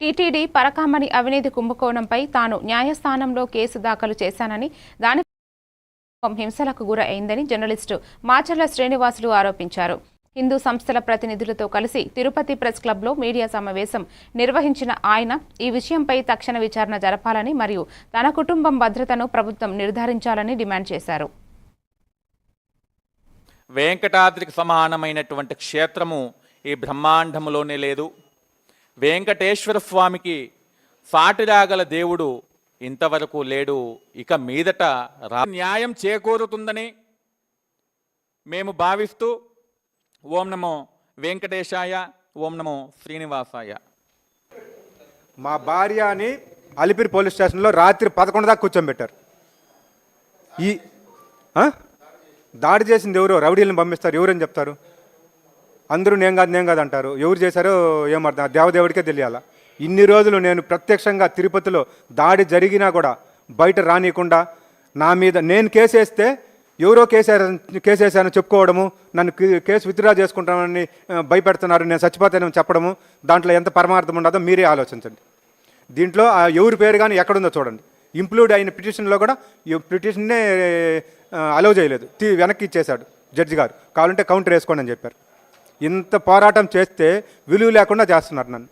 TTD Parakamani అవినీతి కుంభకోణంపై తాను న్యాయస్థానంలో కేసు దాఖలు చేశానని దాని హింసలకు గురైందని జర్నలిస్టు మాచర్ల శ్రీనివాసులు ఆరోపించారు. హిందూ సంస్థల ప్రతినిధులతో కలిసి తిరుపతి ప్రెస్ క్లబ్లో మీడియా సమావేశం నిర్వహించిన ఆయన ఈ విషయంపై తక్షణ విచారణ జరపాలని మరియు తన కుటుంబం భద్రతను ప్రభుత్వం నిర్ధారించాలని డిమాండ్ చేశారు. వెంకటాద్రికి సమానమైనటువంటి క్షేత్రము ఈ బ్రహ్మాండములోనే లేదు. వెంకటేశ్వర స్వామికి సాటిరాగల దేవుడు ఇంతవరకు లేడు. ఇక మీదట రా న్యాయం చేకూరుతుందని మేము భావిస్తూ ఓం నమో వెంకటేశాయ ఓం నమో శ్రీనివాసాయ. మా భార్యని అలిపిరి పోలీస్ స్టేషన్లో రాత్రి పదకొండు దాకా కూర్చోబెట్టారు. ఈ దాడి చేసింది ఎవరో? రౌడీలను పంపిస్తారు. ఎవరని చెప్తారు? అందరూ నేను కాదు నేను కాదు అంటారు. ఎవరు చేశారో ఏమర్థం దేవదేవుడికే తెలియాల? ఇన్ని రోజులు నేను ప్రత్యక్షంగా తిరుపతిలో దాడి జరిగినా కూడా బయట రానియకుండా నా మీద నేను కేసేస్తే ఎవరో కేసేసారని కేసేసారని చెప్పుకోవడము నన్ను కేసు విత్డ్రా చేసుకుంటామని భయపెడుతున్నారు నేను చచ్చిపోతానని చెప్పడము దాంట్లో ఎంత పరమార్థం ఉండదో మీరే ఆలోచించండి. దీంట్లో ఆ ఎవరి పేరు కానీ ఎక్కడుందో చూడండి. ఇంప్లూడ్ అయిన పిటిషన్లో కూడా ఈ పిటిషన్నే అలౌ చేయలేదు. తీ వెనక్కి ఇచ్చేశాడు జడ్జి గారు. కావాలంటే కౌంటర్ వేసుకోండి అని చెప్పారు. ఇంత పోరాటం చేస్తే విలువ లేకుండా చేస్తున్నారు నన్ను.